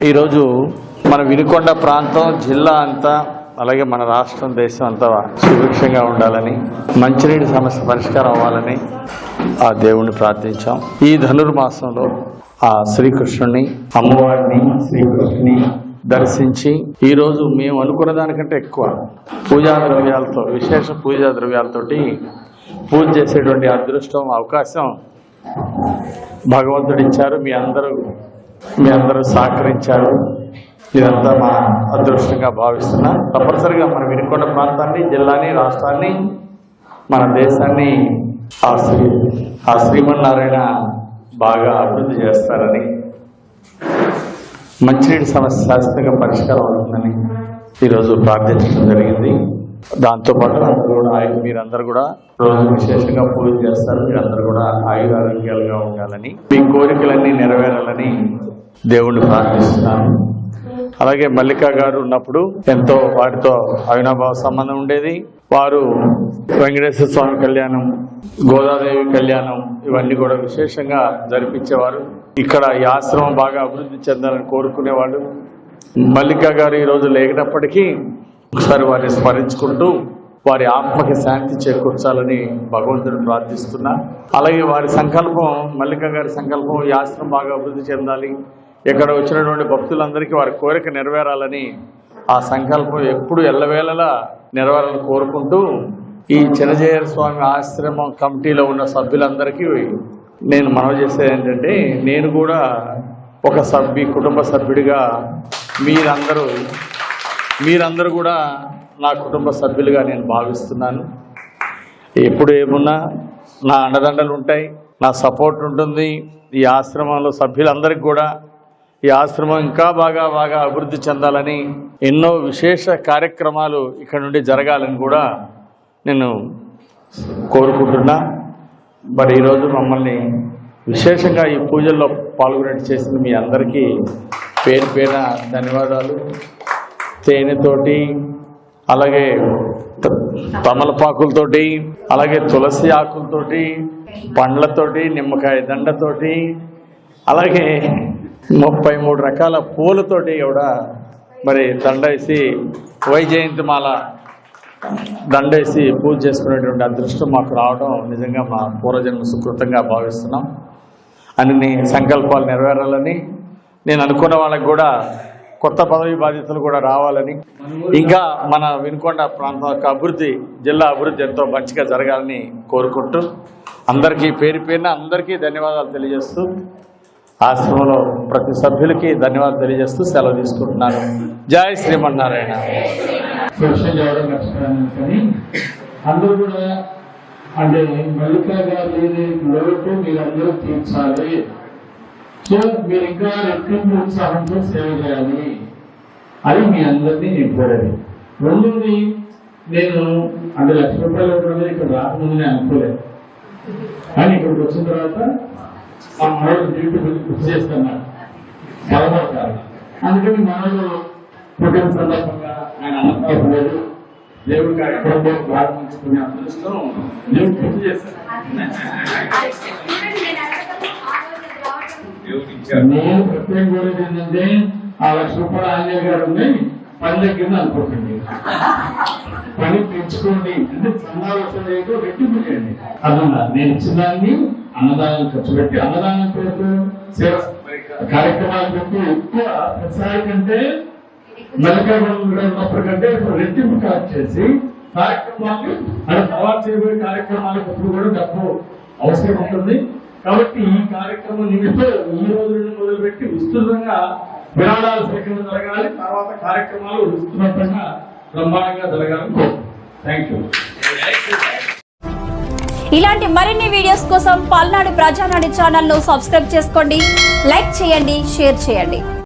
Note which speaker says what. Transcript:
Speaker 1: ఈరోజు మన వినుకొండ ప్రాంతం జిల్లా అంతా అలాగే మన రాష్ట్రం దేశం అంతా సుభిక్షంగా ఉండాలని మంచినీటి సమస్య పరిష్కారం అవ్వాలని ఆ దేవుణ్ణి ప్రార్థించాం. ఈ ధనుర్మాసంలో ఆ శ్రీకృష్ణుని అమ్మవారిని శ్రీకృష్ణుని దర్శించి ఈరోజు మేము అనుకున్న దానికంటే ఎక్కువ పూజా ద్రవ్యాలతో విశేష పూజా ద్రవ్యాలతోటి పూజ చేసేటువంటి అదృష్టం అవకాశం భగవంతుడిచ్చారు. మీ అందరూ మీ అందరూ సహకరించారు. ఇదంతా మా అదృష్టంగా భావిస్తున్నా. తప్పనిసరిగా మన వినుకొండ ప్రాంతాన్ని జిల్లాని రాష్ట్రాన్ని మన దేశాన్ని ఆ శ్రీ ఆ శ్రీమన్నారాయణ బాగా అభివృద్ధి చేస్తారని మంచినీటి సమస్య శాశ్వతంగా పరిష్కారం అవుతుందని ఈరోజు ప్రార్థించడం జరిగింది. దాంతోపాటు అందరూ కూడా మీరందరూ కూడా రోజు విశేషంగా పూజ చేస్తారు. మీరందరూ కూడా ఆయుధ ఆరోగ్యాలుగా ఉండాలని మీ కోరికలన్నీ నెరవేరాలని దేవుణ్ణి ప్రార్థిస్తున్నాను. అలాగే మల్లిక గారు ఉన్నప్పుడు ఎంతో వాటితో అవినాభావ సంబంధం ఉండేది. వారు వెంకటేశ్వర స్వామి కళ్యాణం గోదాదేవి కళ్యాణం ఇవన్నీ కూడా విశేషంగా జరిపించేవారు. ఇక్కడ ఈ ఆశ్రమం బాగా అభివృద్ధి చెందాలని కోరుకునేవాళ్ళు. మల్లిక గారు ఈరోజు లేనప్పటికీ ఒకసారి వారిని స్మరించుకుంటూ వారి ఆత్మకి శాంతి చేకూర్చాలని భగవంతుడు ప్రార్థిస్తున్నా. అలాగే వారి సంకల్పం మల్లిక గారి సంకల్పం ఈ ఆశ్రమం బాగా అభివృద్ధి చెందాలి. ఇక్కడ వచ్చినటువంటి భక్తులందరికీ వారి కోరిక నెరవేరాలని ఆ సంకల్పం ఎప్పుడు ఎల్లవేళలా నెరవేరాలని కోరుకుంటూ ఈ చిన్నజయ స్వామి ఆశ్రమం కమిటీలో ఉన్న సభ్యులందరికీ నేను మనవి చేసేది ఏంటంటే నేను కూడా ఒక సభ్యు కుటుంబ సభ్యుడిగా మీరందరూ మీరందరూ కూడా నా కుటుంబ సభ్యులుగా నేను భావిస్తున్నాను. ఎప్పుడు ఏమున్నా నా అండదండలు ఉంటాయి నా సపోర్ట్ ఉంటుంది. ఈ ఆశ్రమంలో సభ్యులందరికీ కూడా ఈ ఆశ్రమం ఇంకా బాగా బాగా అభివృద్ధి చెందాలని ఎన్నో విశేష కార్యక్రమాలు ఇక్కడ నుండి జరగాలని కూడా నేను కోరుకుంటున్నా. మరి ఈరోజు మమ్మల్ని విశేషంగా ఈ పూజల్లో పాల్గొనేట్టు చేసిన మీ అందరికీ పేరు పేర ధన్యవాదాలు. తేనెతోటి అలాగే తమలపాకులతోటి అలాగే తులసి ఆకులతోటి పండ్లతోటి నిమ్మకాయ దండతోటి అలాగే ముప్పై మూడు రకాల పూలతోటి కూడా మరి దండ వేసి వైజయంతి మాల దండేసి పూజ చేసుకునేటువంటి అదృష్టం మాకు రావడం నిజంగా మా పూర్వజన్మ సుకృతంగా భావిస్తున్నాం. అన్ని సంకల్పాలు నెరవేరాలని నేను అనుకున్న వాళ్ళకి కూడా కొత్త పదవి బాధ్యతలు కూడా రావాలని ఇంకా మన వినుకొండ ప్రాంతం యొక్క అభివృద్ధి జిల్లా అభివృద్ధి ఎంతో మంచిగా జరగాలని కోరుకుంటూ అందరికీ పేరు పేరున అందరికీ ధన్యవాదాలు తెలియజేస్తూ ఆశ్రమంలో ప్రతి సభ్యులకి ధన్యవాదాలు తెలియజేస్తూ సెలవు తీసుకుంటున్నాను. జై శ్రీమన్నారాయణ.
Speaker 2: అందరూ కూడా అంటే మల్లికా గారు లేని లోటు మీరందరూ తీర్చాలి. సో మీరు ఇంకా రెట్టింపు ఉత్సాహంతో సేవ చేయాలి అది మీ అందరినీ నేను కోరేది రెండోది నేను అంటే లక్ష రూపాయలు ఇవ్వడం ఇక్కడ రాకముందు నేను అనుకోలేదు. కానీ ఇక్కడికి వచ్చిన తర్వాత మా మనోడు డ్యూటీ గుర్తు చేస్తున్నాడు. బలపడతారు అందుకని మనోడు పుట్టిన సందర్భంగా ఆయన అనంతరం లేదు. దేవుడి కార్యక్రమంలో ప్రారంభించుకునే అదృష్టం దేవుడు గుర్తు చేస్తాను నేను ప్రత్యేక కోరేది ఏంటంటే ఆ లక్ష రూపాయలు ఆంజనేయ గారు ఉన్నాయి పని దగ్గర అనుకోకండి. పని పెంచుకోండి అంటే సమావేశం చేయడం రెట్టింపు చేయండి అదన్నా నేను ఇచ్చిన దాన్ని అన్నదానం ఖర్చు పెట్టి అన్నదానం పేరుతో సేవ కార్యక్రమాలు పెట్టి ఎక్కువ ప్రతిసారి కంటే మెలకాయలు ఉన్నప్పటికంటే ఇప్పుడు రెట్టింపు కలెక్ట్ చేసి కార్యక్రమాలు అంటే తర్వాత చేయబోయే కార్యక్రమాలకు కూడా డబ్బు అవసరం ఉంటుంది. కాబట్టి ఈ కార్యక్రమం నిమిత్తం ఈ రోజు నుండి మొదలుపెట్టి విస్తృతంగా విరాళాల సేకరణ జరగాలి. తర్వాత కార్యక్రమాలు విస్తృతంగా బ్రహ్మాండంగా జరగాలని థ్యాంక్ యూ
Speaker 3: ఇలాంటి మరిన్ని వీడియోస్ కోసం పల్నాడు ప్రజానాడు ఛానల్ను సబ్స్క్రైబ్ చేసుకోండి లైక్ చేయండి షేర్ చేయండి.